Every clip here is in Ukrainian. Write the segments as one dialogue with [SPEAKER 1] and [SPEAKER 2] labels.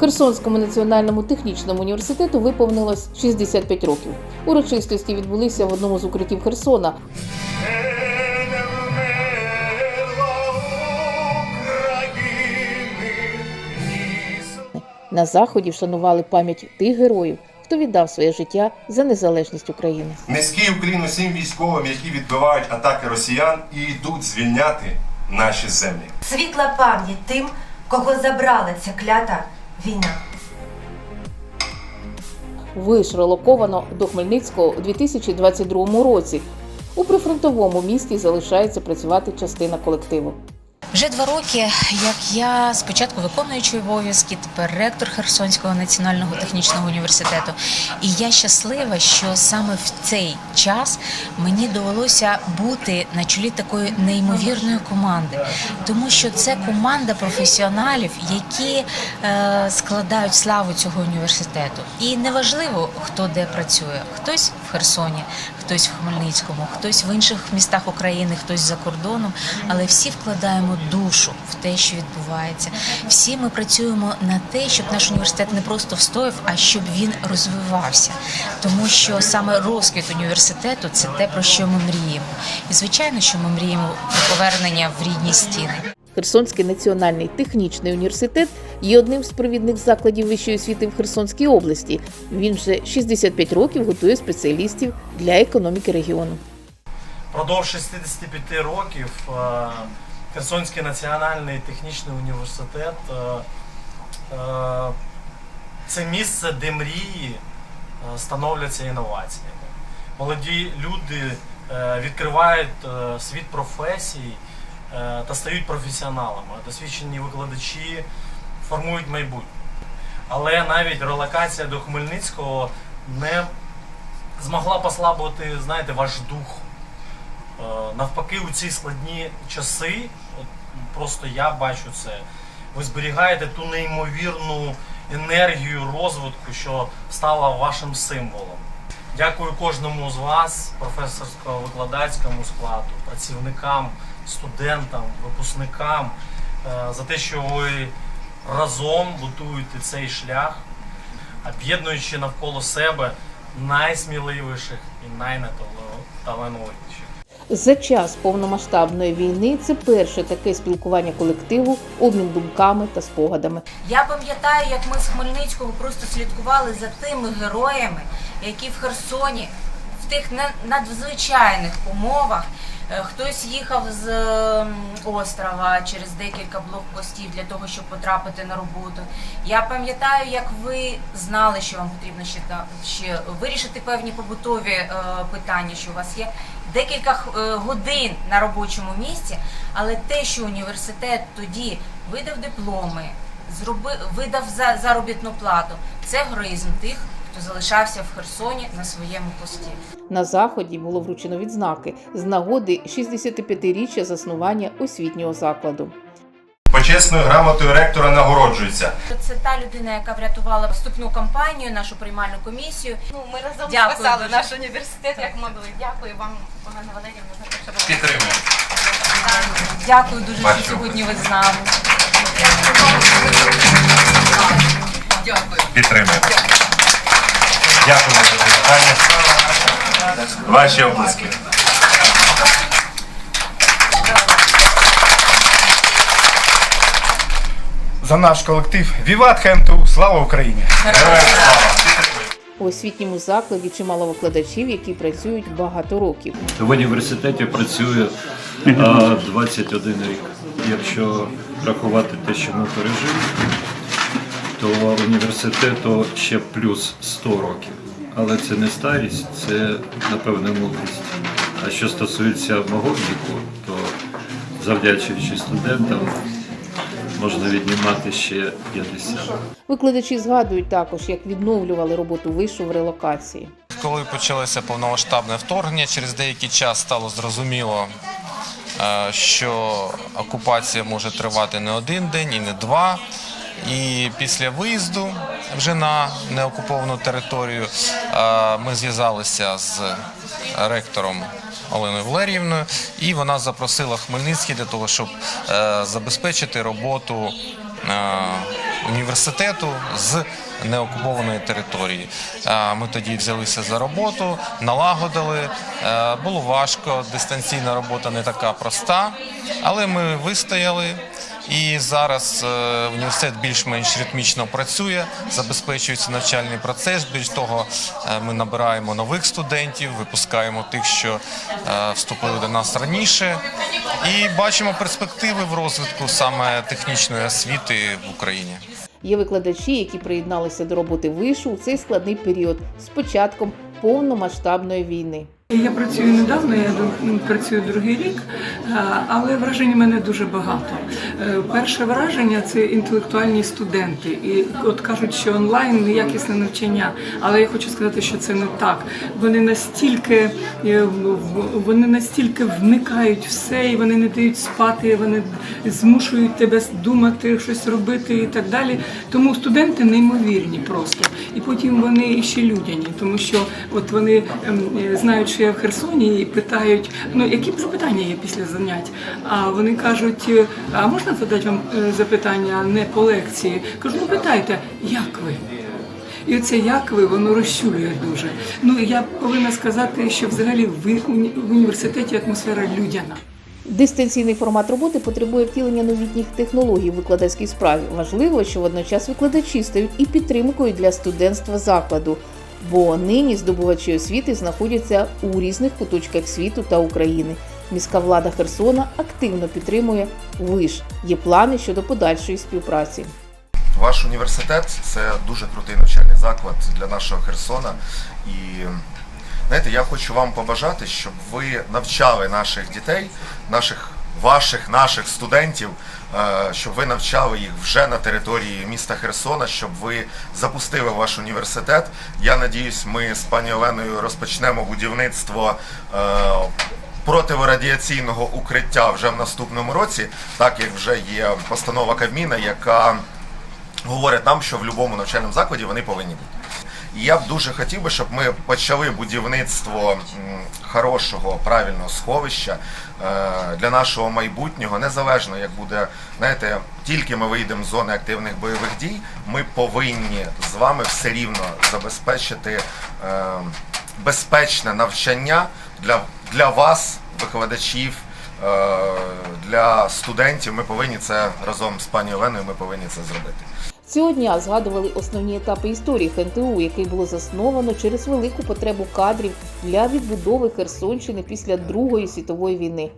[SPEAKER 1] Херсонському національному технічному університету виповнилось 65 років. Урочистості відбулися в одному з укриттів Херсона. На заході вшанували пам'ять тих героїв, хто віддав своє життя за незалежність України.
[SPEAKER 2] Низький уклін усім військовим, які відбивають атаки росіян і йдуть звільняти наші землі.
[SPEAKER 3] Світла пам'ять тим, кого забрала ця клята війна.
[SPEAKER 1] Виш релоковано до Хмельницького у 2022 році. У прифронтовому місті залишається працювати частина колективу.
[SPEAKER 4] Вже два роки, як я спочатку виконуючий обов'язки, тепер ректор Херсонського національного технічного університету. І я щаслива, що саме в цей час мені довелося бути на чолі такої неймовірної команди, тому що це команда професіоналів, які е, складають славу цього університету. І неважливо, хто де працює, хтось Херсоні, хтось в Хмельницькому, хтось в інших містах України, хтось за кордоном, але всі вкладаємо душу в те, що відбувається. Всі ми працюємо на те, щоб наш університет не просто встояв, а щоб він розвивався. Тому що саме розквіт університету це те, про що ми мріємо. І звичайно, що ми мріємо про повернення в рідні стіни.
[SPEAKER 1] Херсонський національний технічний університет є одним з провідних закладів вищої освіти в Херсонській області. Він вже 65 років готує спеціалістів для економіки регіону.
[SPEAKER 5] Продовж 65 років е, Херсонський національний технічний університет е, е, це місце, де мрії становляться інноваціями. Молоді люди відкривають світ професій та стають професіоналами. Досвідчені викладачі формують майбутнє. Але навіть релокація до Хмельницького не змогла послабити, знаєте, ваш дух. Е, Навпаки, у ці складні часи, от просто я бачу це, ви зберігаєте ту неймовірну енергію розвитку, що стала вашим символом. Дякую кожному з вас, професорсько-викладацькому складу, працівникам, студентам, випускникам, е, за те, що ви разом будуєте цей шлях, об'єднуючи навколо себе найсміливіших і найнаталановитіших.
[SPEAKER 1] За час повномасштабної війни це перше таке спілкування колективу, обмін думками та спогадами.
[SPEAKER 3] Я пам'ятаю, як ми з Хмельницького просто слідкували за тими героями, які в Херсоні в тих надзвичайних умовах. е, Хтось їхав з острова через декілька блокпостів для того, щоб потрапити на роботу. Я пам'ятаю, як ви знали, що вам потрібно ще ще вирішити певні побутові е, питання, що у вас є декілька е, годин на робочому місці, але те, що університет тоді видав дипломи, зроби, видав за заробітну плату, це героїзм тих, хто залишався в Херсоні на своєму пості.
[SPEAKER 1] На заході було вручено відзнаки з нагоди 65-річчя заснування освітнього закладу.
[SPEAKER 2] Почесною грамотою ректора нагороджується
[SPEAKER 3] Це та людина, яка врятувала вступну кампанію, нашу приймальну комісію.
[SPEAKER 6] Ну, ми разом
[SPEAKER 3] Дякую
[SPEAKER 6] спасали
[SPEAKER 3] дуже.
[SPEAKER 6] наш університет, як могли. Дякую вам, Олена Валерівна, за те, що ви
[SPEAKER 2] підтримуємо.
[SPEAKER 3] Дякую дуже,
[SPEAKER 2] Бачу.
[SPEAKER 3] що сьогодні ви з нами.
[SPEAKER 2] Підтримуємо. Дякую за запитання. Ваші обласки.
[SPEAKER 7] За наш колектив. Віват ХМТУ! Слава Україні!
[SPEAKER 2] Героям слава.
[SPEAKER 1] У освітньому закладі чимало викладачів, які працюють багато років.
[SPEAKER 8] В університеті працює 21 рік. Якщо рахувати те, що ми пережили, то університету ще плюс 100 років. Але це не старість, це напевне мудрість. А що стосується мого віку, то завдячуючи студентам, можна віднімати ще 50.
[SPEAKER 1] Викладачі згадують також, як відновлювали роботу вишу в релокації.
[SPEAKER 9] Коли почалося повномасштабне вторгнення, через деякий час стало зрозуміло, е, що окупація може тривати не один день і не два. І після виїзду вже на неокуповану територію ми зв'язалися з ректором Оленою Валеріївною, і вона запросила Хмельницький для того, щоб е, забезпечити роботу е, університету з неокупованої території. Ми тоді взялися за роботу, налагодили. Е, Було важко, дистанційна робота не така проста, але ми вистояли. І зараз е, університет більш-менш ритмічно працює, забезпечується навчальний процес. Більш того, е, ми набираємо нових студентів, випускаємо тих, що е, вступили до нас раніше, і бачимо перспективи в розвитку саме технічної освіти в Україні.
[SPEAKER 1] Є викладачі, які приєдналися до роботи вишу у цей складний період з початком повномасштабної війни.
[SPEAKER 10] Я працюю недавно, я працюю другий рік, е, але вражень мене дуже багато. Е, Перше враження це інтелектуальні студенти. І от кажуть, що онлайн неякісне навчання, але я хочу сказати, що це не так. Вони настільки е, вони настільки вникають все, і вони не дають спати, вони змушують тебе думати, щось робити і так далі. Тому студенти неймовірні просто. І потім вони ще людяні, тому що от вони ем, знають, що в Херсоні і питають, ну які б запитання є після занять. А вони кажуть, а можна задати вам е, запитання не по лекції? Кажу, ну питайте, як ви? І оце як ви, воно розчулює дуже. Ну я повинна сказати, що взагалі в університеті атмосфера людяна.
[SPEAKER 1] Дистанційний формат роботи потребує втілення новітніх технологій в викладацькій справі. Важливо, що водночас викладачі стають і підтримкою для студентства закладу, бо нині здобувачі освіти знаходяться у різних куточках світу та України. Міська влада Херсона активно підтримує виш. Є плани щодо подальшої співпраці.
[SPEAKER 7] Ваш університет це дуже крутий навчальний заклад для нашого Херсона. І знаєте, я хочу вам побажати, щоб ви навчали наших дітей, наших ваших, наших студентів, щоб ви навчали їх вже на території міста Херсона, щоб ви запустили ваш університет. Я надіюсь, ми з пані Оленою розпочнемо будівництво. е, Противорадіаційного укриття вже в наступному році, так як вже є постанова Кабміна, яка говорять нам, що в будь-якому навчальному закладі вони повинні бути. І я б дуже хотів би, щоб ми почали будівництво хорошого, правильного сховища е, для нашого майбутнього, незалежно як буде, знаєте, тільки ми вийдемо з зони активних бойових дій, ми повинні з вами все рівно забезпечити е, безпечне навчання для, для вас, викладачів. е, Для студентів ми повинні це разом з пані Оленою. Ми повинні це зробити.
[SPEAKER 1] Цього дня згадували основні етапи історії ХНТУ, який було засновано через велику потребу кадрів для відбудови Херсонщини після Другої світової війни,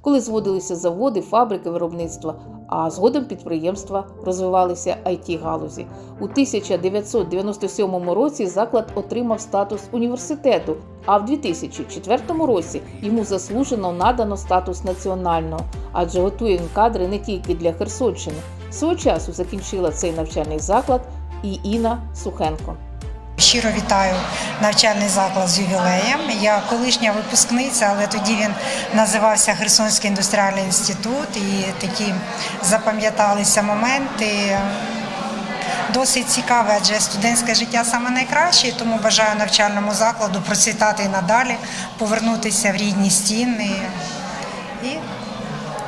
[SPEAKER 1] коли зводилися заводи, фабрики виробництва, а згодом підприємства розвивалися it галузі. У 1997 році заклад отримав статус університету, а в 2004 році йому заслужено надано статус національного, адже готує він кадри не тільки для Херсонщини. Свого часу закінчила цей навчальний заклад і Інна Сухенко.
[SPEAKER 11] Щиро вітаю навчальний заклад з ювілеєм. Я колишня випускниця, але тоді він називався Херсонський індустріальний інститут, і такі запам'яталися моменти. Досить цікаве, адже студентське життя саме найкраще, тому бажаю навчальному закладу процвітати і надалі, повернутися в рідні стіни і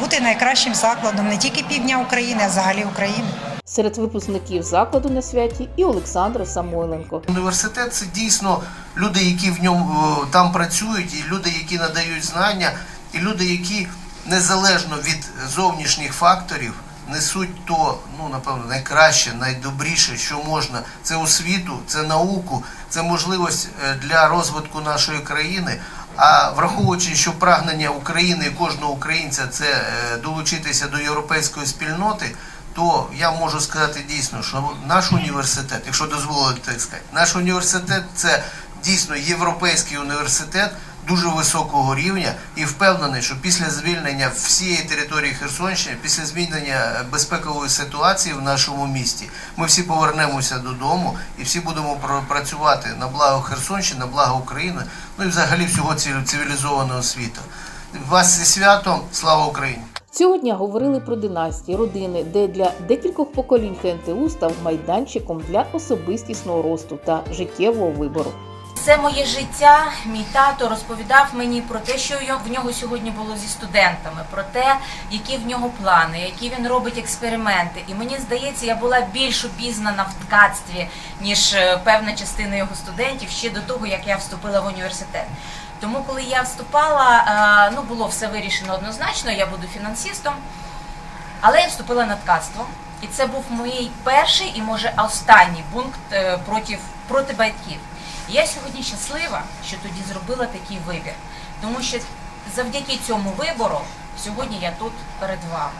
[SPEAKER 11] бути найкращим закладом не тільки півдня України, а взагалі України.
[SPEAKER 1] Серед випускників закладу на святі і Олександра Самойленко.
[SPEAKER 12] Університет це дійсно люди, які в ньому там працюють, і люди, які надають знання, і люди, які незалежно від зовнішніх факторів несуть то, ну напевно, найкраще, найдобріше, що можна. Це освіту, це науку, це можливість е, для розвитку нашої країни. А враховуючи, що прагнення України і кожного українця це е, долучитися до європейської спільноти, то я можу сказати дійсно, що наш університет, якщо дозволити так сказати, наш університет це дійсно європейський університет дуже високого рівня і впевнений, що після звільнення всієї території Херсонщини, після змінення безпекової ситуації в нашому місті, ми всі повернемося додому і всі будемо пр- працювати на благо Херсонщини, на благо України, ну і взагалі всього циві- цивілізованого світу. Вас зі святом, слава Україні!
[SPEAKER 1] Цього дня говорили про династії, родини, де для декількох поколінь ХНТУ став майданчиком для особистісного росту та життєвого вибору.
[SPEAKER 3] Все моє життя мій тато розповідав мені про те, що в нього сьогодні було зі студентами, про те, які в нього плани, які він робить експерименти. І мені здається, я була більш обізнана в ткацтві, ніж е, певна частина його студентів ще до того, як я вступила в університет. Тому, коли я вступала, е, ну було все вирішено однозначно, я буду фінансистом. Але я вступила на ткацтво, і це був мій перший і може останній пункт е, проти, проти батьків. Я сьогодні щаслива, що тоді зробила такий вибір, тому що завдяки цьому вибору сьогодні я тут перед вами.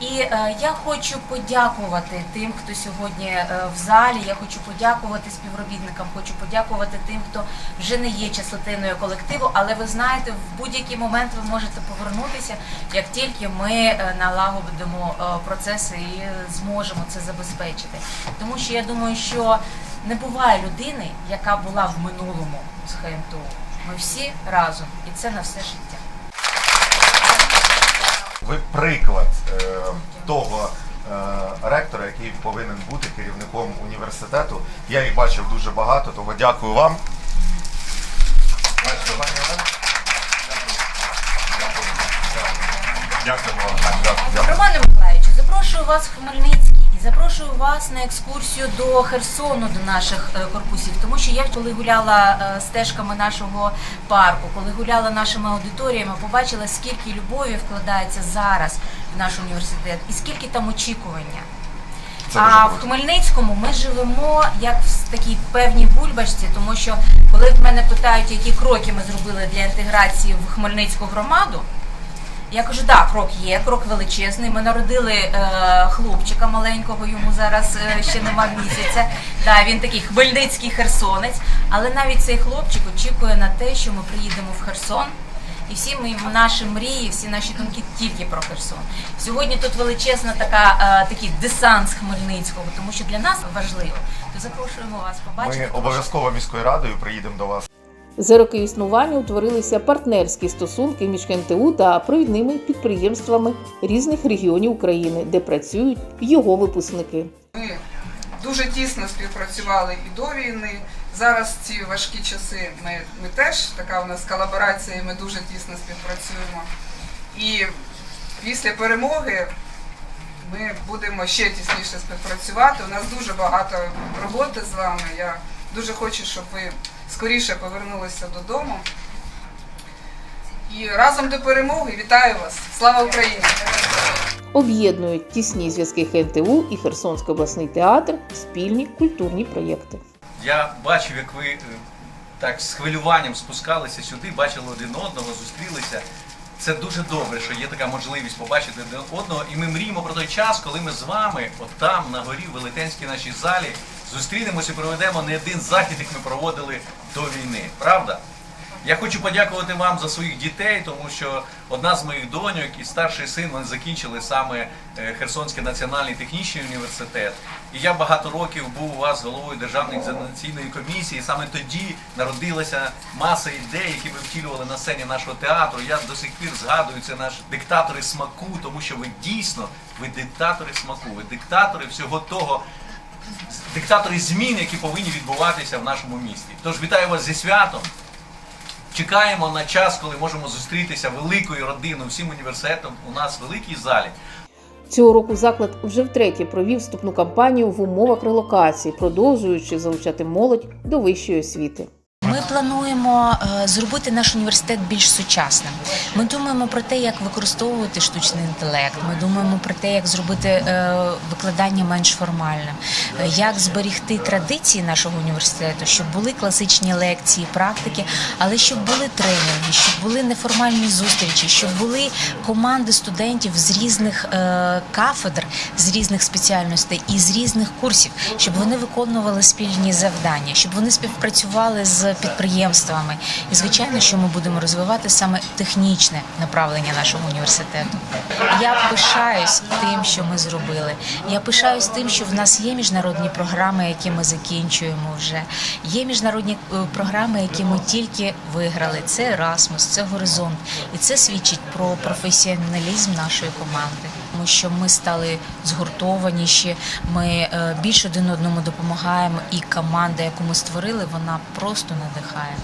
[SPEAKER 3] І е, я хочу подякувати тим, хто сьогодні е, в залі. Я хочу подякувати співробітникам, хочу подякувати тим, хто вже не є частиною колективу. Але ви знаєте, в будь-який момент ви можете повернутися, як тільки ми е, налагодимо е, процеси і зможемо це забезпечити. Тому що я думаю, що не буває людини, яка була в минулому з ХМТУ. Ми всі разом, і це на все життя.
[SPEAKER 7] Ви приклад е, того е, ректора, який повинен бути керівником університету. Я їх бачив дуже багато, тому дякую вам. Олена?
[SPEAKER 2] Дякуємо.
[SPEAKER 7] Дякую. Дякую.
[SPEAKER 3] Романе Миколаївичу, запрошую вас в Хмельницький і запрошую вас на екскурсію до Херсону, до наших е, корпусів. Тому що я коли гуляла е, стежками нашого парку, коли гуляла нашими аудиторіями, побачила, скільки любові вкладається зараз в наш університет і скільки там очікування.
[SPEAKER 7] Це
[SPEAKER 3] А в. Хмельницькому ми живемо як в такій певній бульбашці, тому що коли в мене питають, які кроки ми зробили для інтеграції в Хмельницьку громаду, я кажу, так, крок є, крок величезний. Ми народили е, хлопчика маленького, йому зараз е, ще нема місяця. Да, він такий хмельницький херсонець. Але навіть цей хлопчик очікує на те, що ми приїдемо в Херсон. І всі ми наші мрії, всі наші думки тільки про Херсон. Сьогодні тут величезна така е, такий десант з Хмельницького, тому що для нас важливо. То запрошуємо вас побачити.
[SPEAKER 7] Ми обов'язково міською радою приїдемо до вас.
[SPEAKER 1] За роки існування утворилися партнерські стосунки між КНТУ та провідними підприємствами різних регіонів України, де працюють його випускники.
[SPEAKER 13] Ми дуже тісно співпрацювали і до війни. Зараз ці важкі часи ми, ми теж така у нас колаборація, ми дуже тісно співпрацюємо. І після перемоги ми будемо ще тісніше співпрацювати. У нас дуже багато роботи з вами. Я дуже хочу, щоб ви скоріше повернулися додому. І разом до перемоги вітаю вас! Слава Україні!
[SPEAKER 1] Об'єднують тісні зв'язки ХНТУ і Херсонський обласний театр, спільні культурні проєкти.
[SPEAKER 14] Я бачив, як ви е, так з хвилюванням спускалися сюди, бачили один одного, зустрілися. Це дуже добре, що є така можливість побачити один одного. І ми мріємо про той час, коли ми з вами, от там, на горі, в велетенській нашій залі, зустрінемося і проведемо не один захід, як ми проводили до війни. Правда? Я хочу подякувати вам за своїх дітей, тому що одна з моїх доньок і старший син вони закінчили саме е, Херсонський національний технічний університет. І я багато років був у вас головою державної екзаменаційної комісії. Саме тоді народилася маса ідей, які ви втілювали на сцені нашого театру. Я до сих пір згадую це наш диктатори смаку, тому що ви дійсно ви диктатори смаку, ви диктатори всього того. Диктатори змін, які повинні відбуватися в нашому місті. Тож вітаю вас зі святом. Чекаємо на час, коли можемо зустрітися великою родиною, всім університетом у нас в великій залі.
[SPEAKER 1] Цього року заклад вже втретє провів вступну кампанію в умовах релокації, продовжуючи залучати молодь до вищої освіти.
[SPEAKER 4] Ми плануємо е, зробити наш університет більш сучасним. Ми думаємо про те, як використовувати штучний інтелект. Ми думаємо про те, як зробити е, викладання менш формальним, е, як зберігти традиції нашого університету, щоб були класичні лекції, практики, але щоб були тренінги, щоб були неформальні зустрічі, щоб були команди студентів з різних кафедр, з різних спеціальностей і з різних курсів, щоб вони виконували спільні завдання, щоб вони співпрацювали з. І звичайно, що ми будемо розвивати саме технічне направлення нашого університету. Я пишаюсь тим, що ми зробили. Я пишаюсь тим, що в нас є міжнародні програми, які ми закінчуємо вже. Є міжнародні е, програми, які ми тільки виграли. Це Erasmus, це Горизонт, і це свідчить про професіоналізм нашої команди.
[SPEAKER 3] Тому що ми стали згуртованіші, ми е, більш один одному допомагаємо, і команда, яку ми створили, вона просто надихає.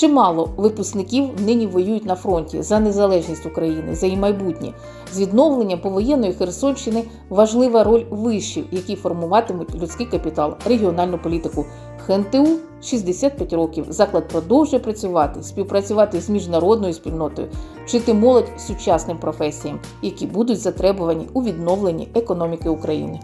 [SPEAKER 1] Чимало випускників нині воюють на фронті за незалежність України, за її майбутнє. З відновленням повоєнної Херсонщини важлива роль вишів, які формуватимуть людський капітал, регіональну політику. ХНТУ 65 років. Заклад продовжує працювати, співпрацювати з міжнародною спільнотою, вчити молодь сучасним професіям, які будуть затребувані у відновленні економіки України.